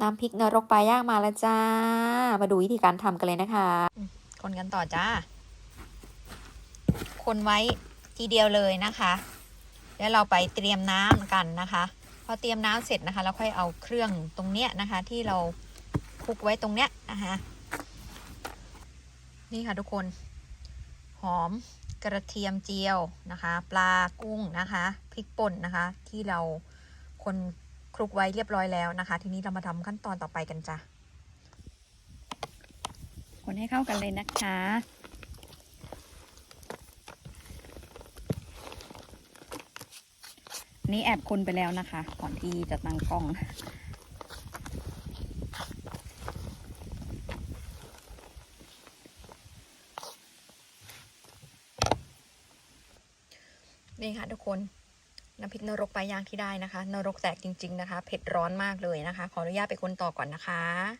น้ำพริกนรกปลาย่างมาแล้วจ้า มาดูวิธีการทำกันเลยนะคะ คนกันต่อจ้า คนไว้ทีเดียวเลยนะคะ แล้วเราไปเตรียมน้ำกันนะคะ พอเตรียมน้ำเสร็จนะคะ เราค่อยเอาเครื่องตรงเนี้ยนะคะ ที่เราคลุกไว้ตรงเนี้ยนะคะนี่ค่ะทุกคน หอมกระเทียมเจียวนะคะ ปลากุ้งนะคะพริกป่นนะคะ ที่เราคน คลุกไว้เรียบร้อยแล้วนะคะ ทีนี้เรามาทำขั้นตอนต่อไปกันจ้ะคนให้เข้ากันเลยนะคะนี่แอบคนไปแล้วนะคะ ก่อนที่จะตั้งกล้อง นี่ค่ะทุกคน น้ำพริกนรกปลาย่างที่ได้นะคะ นรกแตกจริง ๆ นะคะ เผ็ดร้อนมากเลยนะคะ ขออนุญาตไปคนต่อก่อนนะคะ